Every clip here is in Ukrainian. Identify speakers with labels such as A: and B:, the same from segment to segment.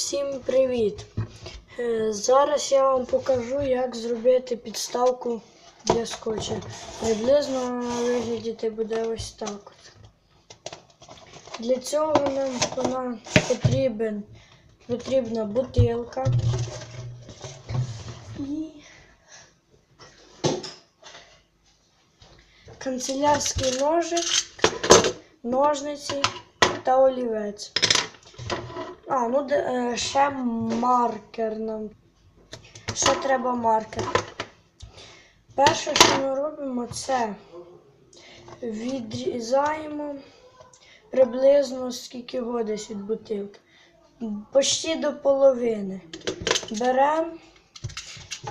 A: Всім привіт! Е, Зараз я вам покажу, як зробити підставку для скотча. Приблизно виглядіти буде ось так. Для цього нам потрібен, потрібна бутилка і канцелярський ножик, ножниці та олівець. А, ну е, ще маркер нам. Ще треба маркер. Перше, що ми робимо, це відрізаємо приблизно скільки його від бутилки. Почти до половини. Беремо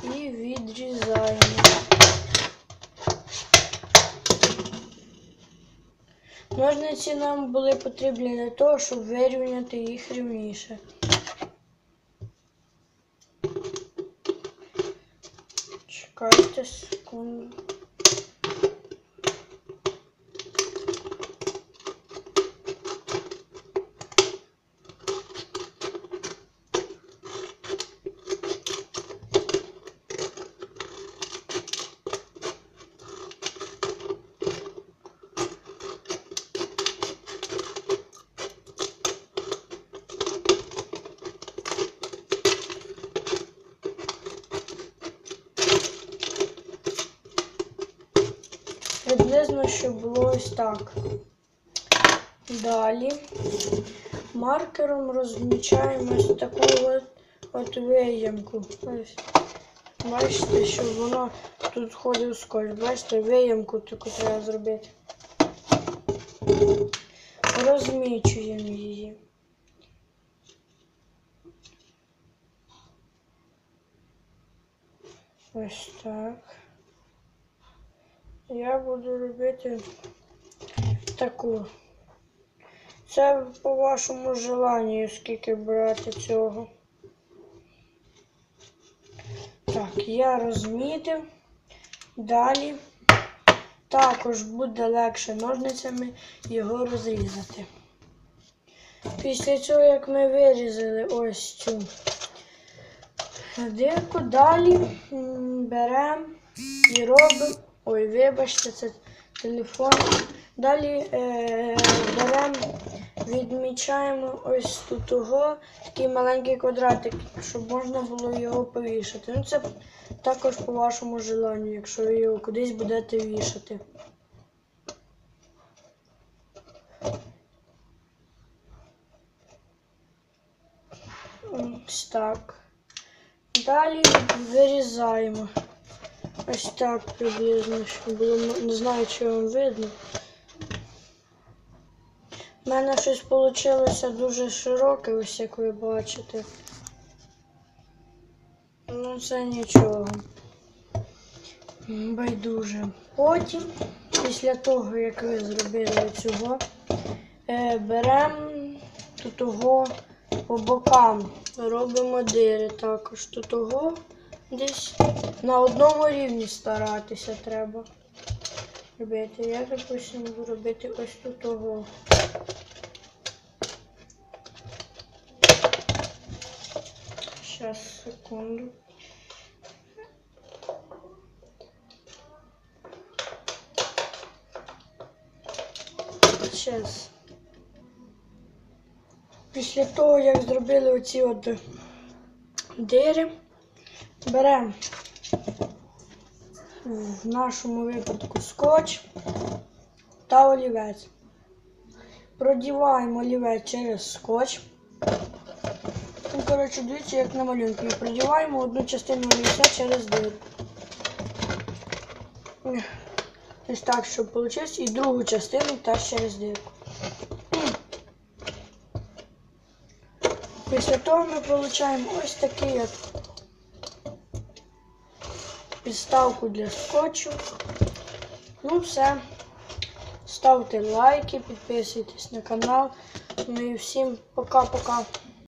A: і відрізаємо. Ножниці нам були потрібні для того, щоб вирівняти їх рівніше. Чекайте секунду. Приблизно, щоб було ось так. Далі маркером розмічаємо ось таку от, от виямку. Ось. Бачите, щоб воно тут ходив скотч. Бачите, виямку таку треба зробити. Розмічуємо її. Ось так. Я буду робити таку. Це по вашому желанню, скільки брати цього. Так, я розмітив. Далі також буде легше ножницями його розрізати. Після цього, як ми вирізали ось цю дирку, далі беремо і робимо. Ой, вибачте, це телефон. Далі е, беремо, відмічаємо ось тут того, такий маленький квадратик, щоб можна було його повішати. Ну, це також по вашому желанню, якщо ви його кудись будете вішати. Ось так. Далі вирізаємо. Ось так приблизно, щоб було, не знаю, чи вам видно. У мене щось вийшло дуже широке, ось як ви бачите. Ну, це нічого. Байдуже. Потім, після того, як ви зробили цього, е, беремо тут того по бокам. Робимо дири також. Тут того десь на одному рівні старатися треба робити. Я, допустимо, буду робити ось тут того. Сейчас, секунду. Сейчас. Після того, як зробили оці от дири, беремо в нашому випадку скотч та олівець. Продіваємо олівець через скотч. Ну, коротше, дивіться, як на малюнку. І продіваємо одну частину олівця через дир. Ось так, щоб вийшло. І другу частину теж через дирку. Після того ми отримуємо ось такий от підставку для скотчу. Ну все. Ставте лайки, підписуйтесь на канал. Ну і всім пока-пока.